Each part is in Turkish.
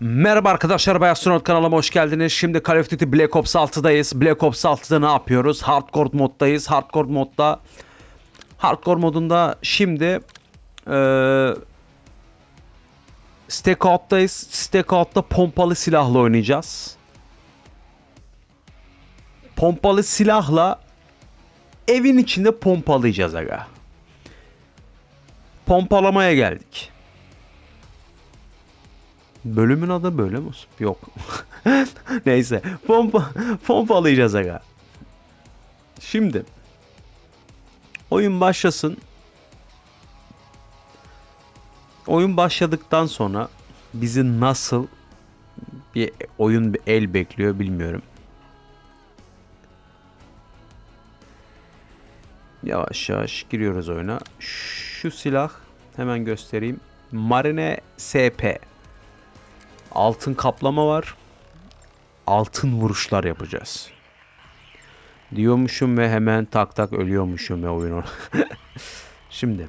Merhaba arkadaşlar ben Astronaut kanalıma hoş geldiniz. Şimdi Call of Duty Black Ops 6'dayız. Black Ops 6'da ne yapıyoruz? Hardcore moddayız. Hardcore modda Hardcore modunda şimdi eee Stakeout'tayız. Stakeout'ta pompalı silahla oynayacağız. Pompalı silahla evin içinde pompalayacağız aga. Pompalamaya geldik. Bölümün adı böyle mi? olsun? Yok. Neyse. Pompa, pompalayacağız aga. Şimdi. Oyun başlasın. Oyun başladıktan sonra bizi nasıl bir oyun bir el bekliyor bilmiyorum. Yavaş yavaş giriyoruz oyuna. Şu silah hemen göstereyim. Marine SP. Altın kaplama var. Altın vuruşlar yapacağız. Diyormuşum ve hemen tak tak ölüyormuşum ya oyunu. Şimdi.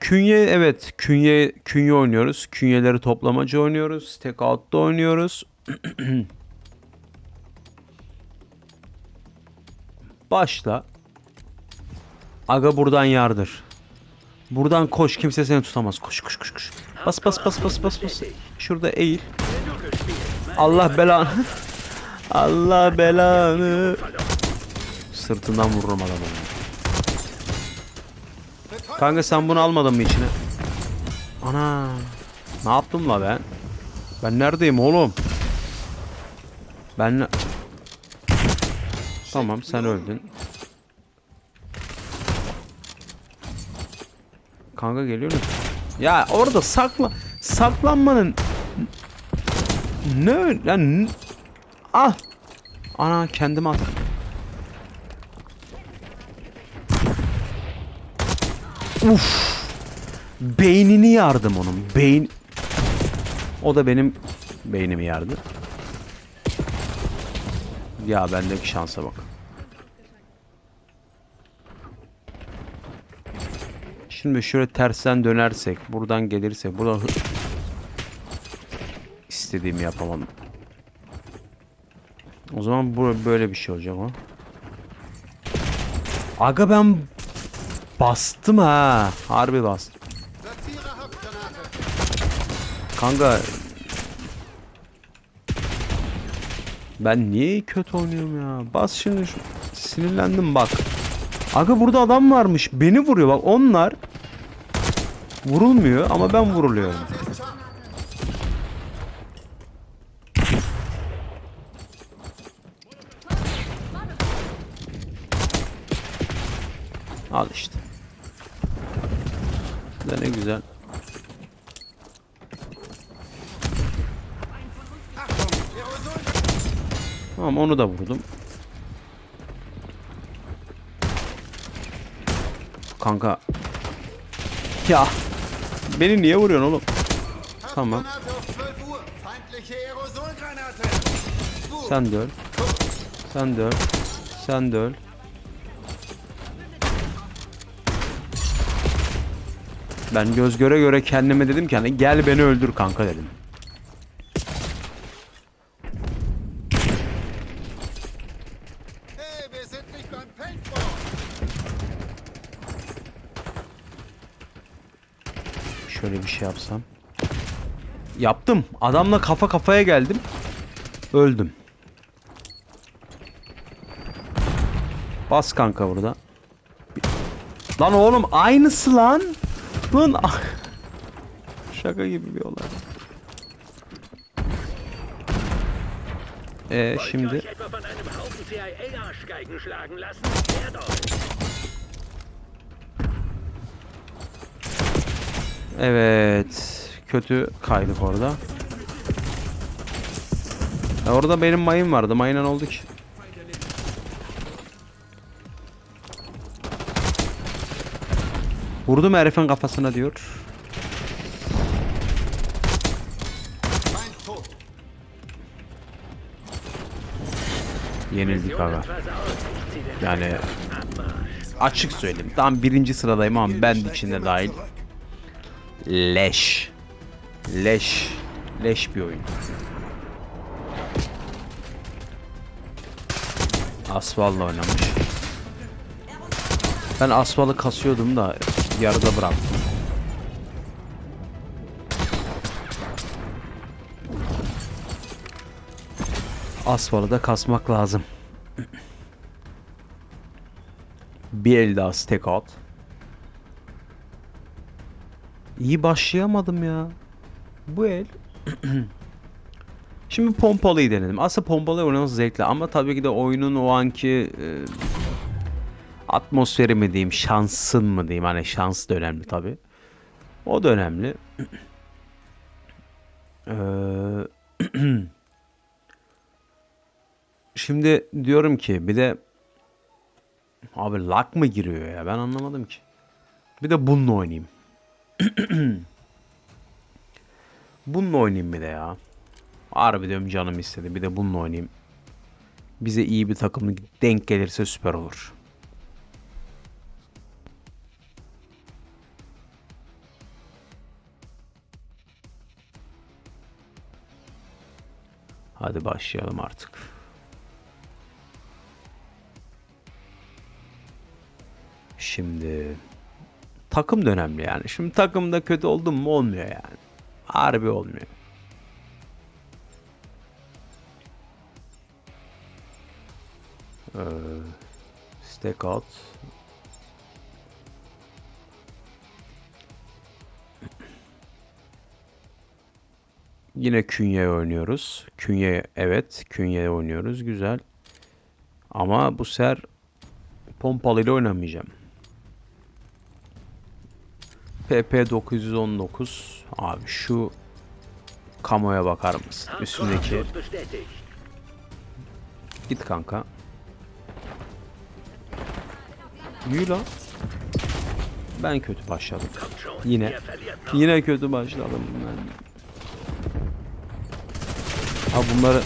Künye evet künye künye oynuyoruz. Künyeleri toplamacı oynuyoruz. Stake out'ta oynuyoruz. Başla. Aga buradan yardır. Buradan koş kimse seni tutamaz. Koş koş koş koş. Bas bas bas bas bas bas. Şurada eğil. Allah belanı. Allah belanı. Sırtından vururum adamı. Kanka sen bunu almadın mı içine? Ana. Ne yaptım la ben? Ben neredeyim oğlum? Ben ne- Tamam sen öldün. Kanka geliyor musun? Ya orada sakla saklanmanın ne yani ah ana kendime at. Uf. Beynini yardım onun. Beyin o da benim beynimi yardı. Ya bendeki şansa bak. Şimdi şöyle tersten dönersek, buradan gelirsek, buradan istediğimi yapamam. O zaman bu böyle bir şey olacak o. Aga ben bastım ha. Harbi bastım. Kanka ben niye kötü oynuyorum ya? Bas şimdi şu- sinirlendim bak. Aga burada adam varmış. Beni vuruyor bak. Onlar vurulmuyor ama ben vuruluyorum. Al işte. Da ne güzel. Tamam onu da vurdum. Kanka. Ya. Beni niye vuruyorsun oğlum? Tamam. Granate auf 12 Uhr. Feindliche Aerosolgranate. Gut. Sen de öl. Sen de öl. Sen de öl. Ben göz göre göre kendime dedim ki hani gel beni öldür kanka dedim. Şey yapsam. Yaptım. Adamla kafa kafaya geldim. Öldüm. Bas kanka burada. Lan oğlum aynısı lan. Lan ah. Şaka gibi bir olay. Ee, şimdi evet kötü kaydık orada. Ya orada benim mayın vardı. Mayına oldu ki? Vurdum herifin kafasına diyor. Yenildik aga. Yani açık söyleyeyim. Tam birinci sıradayım ama ben de içinde dahil. Leş. Leş. Leş bir oyun. Asfal'la oynamış. Ben Asfal'ı kasıyordum da yarıda bıraktım. Asfal'ı da kasmak lazım. Bir el daha stack out. İyi başlayamadım ya. Bu el. Şimdi pompalıyı denedim. Aslında pompalı oynaması zevkli ama tabii ki de oyunun o anki e, atmosferi mi diyeyim, şansın mı diyeyim. Hani şans da önemli tabii. O da önemli. Eee Şimdi diyorum ki bir de abi lag mı giriyor ya ben anlamadım ki. Bir de bununla oynayayım. bununla oynayayım bir de ya. Harbi diyorum canım istedi. Bir de bununla oynayayım. Bize iyi bir takım denk gelirse süper olur. Hadi başlayalım artık. Şimdi takım da önemli yani. Şimdi takımda kötü oldum mu olmuyor yani. Harbi olmuyor. Ee, stack out. Yine künye oynuyoruz. Künye evet künye oynuyoruz. Güzel. Ama bu sefer pompalıyla oynamayacağım. PP 919 abi şu kamoya bakar mısın? Üstündeki git kanka. Yürü lan. Ben kötü başladım. Yine. Yine kötü başladım ben. Abi bunları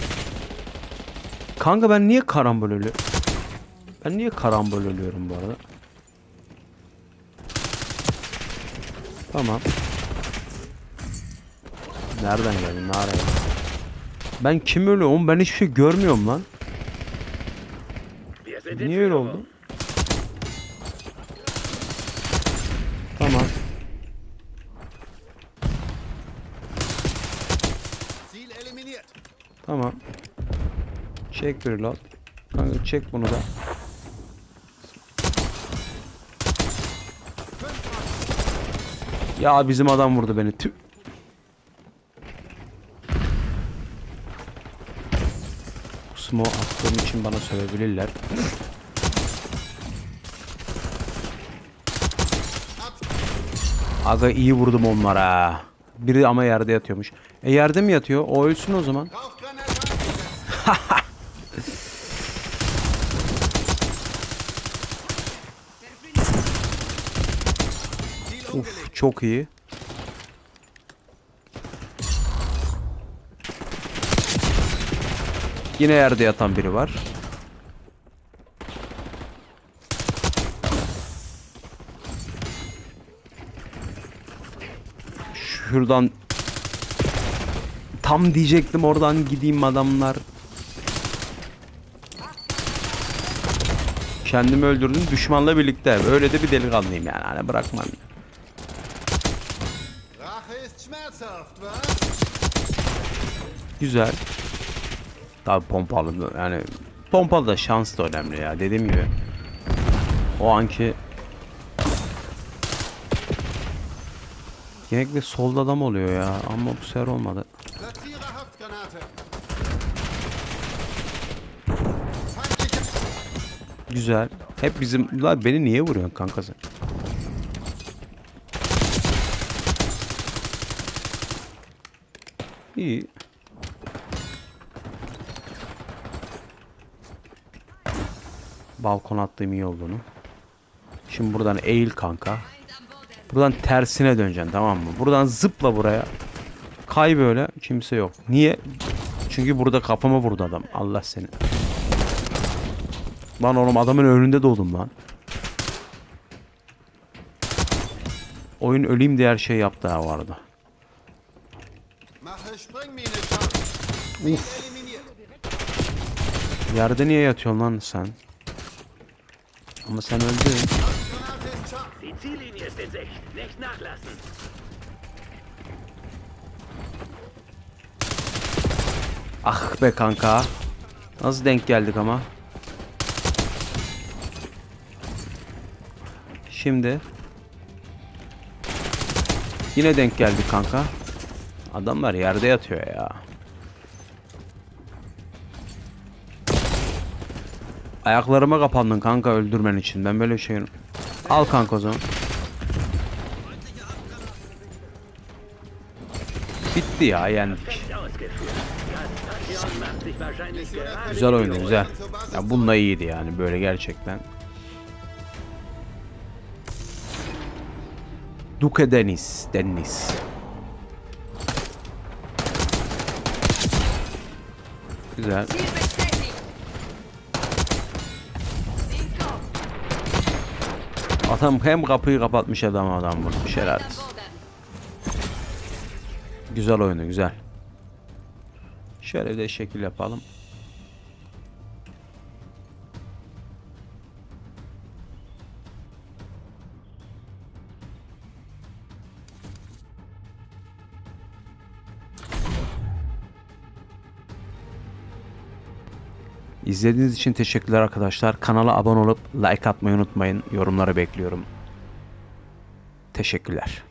Kanka ben niye karambol ölüyorum? Ben niye karambol ölüyorum bu arada? Tamam. Nereden geldin? Nereye? Ben kim ölüyorum? Ben hiçbir şey görmüyorum lan. Niye öyle oldu? Tamam. Tamam. Çek bir lot. Kanka çek bunu da. Ya bizim adam vurdu beni. Tüh. Kusmo attığım için bana sövebilirler. Aga iyi vurdum onlara. Biri ama yerde yatıyormuş. E yerde mi yatıyor? O ölsün o zaman. Çok iyi. Yine yerde yatan biri var. Şuradan tam diyecektim oradan gideyim adamlar. Kendimi öldürdüm düşmanla birlikte. Öyle de bir delikanlıyım yani. Hani bırakmam. Schmerzhaft? Güzel. Tabi pompalı da- yani pompalı da şans da önemli ya dediğim gibi. O anki Genellikle solda adam oluyor ya ama bu sefer olmadı. Platziere Haftgranate. Feindliche Güzel. Hep bizim... La beni niye vuruyorsun kanka sen? İyi. Balkon attığım iyi olduğunu. Şimdi buradan eğil kanka. Buradan tersine döneceksin tamam mı? Buradan zıpla buraya. Kay böyle. Kimse yok. Niye? Çünkü burada kafama vurdu adam. Allah seni. Lan oğlum adamın önünde doğdum lan. oyun öleyim diye her şey yaptı ha vardı. Yerde niye yatıyorsun lan sen? Ama sen öldün. Ah be kanka. Nasıl denk geldik ama? Şimdi. Yine denk geldik kanka. Adamlar yerde yatıyor ya. Ayaklarıma kapandın kanka öldürmen için. Ben böyle şey... Al kanka o zaman. Bitti ya yendik. Güzel oyundu güzel. Ya bununla iyiydi yani böyle gerçekten. Duke Deniz, Deniz. Güzel. Adam hem kapıyı kapatmış adam adam vurmuş. Boden. Güzel oyunu güzel. Şöyle de şekil yapalım. İzlediğiniz için teşekkürler arkadaşlar. Kanala abone olup like atmayı unutmayın. Yorumları bekliyorum. Teşekkürler.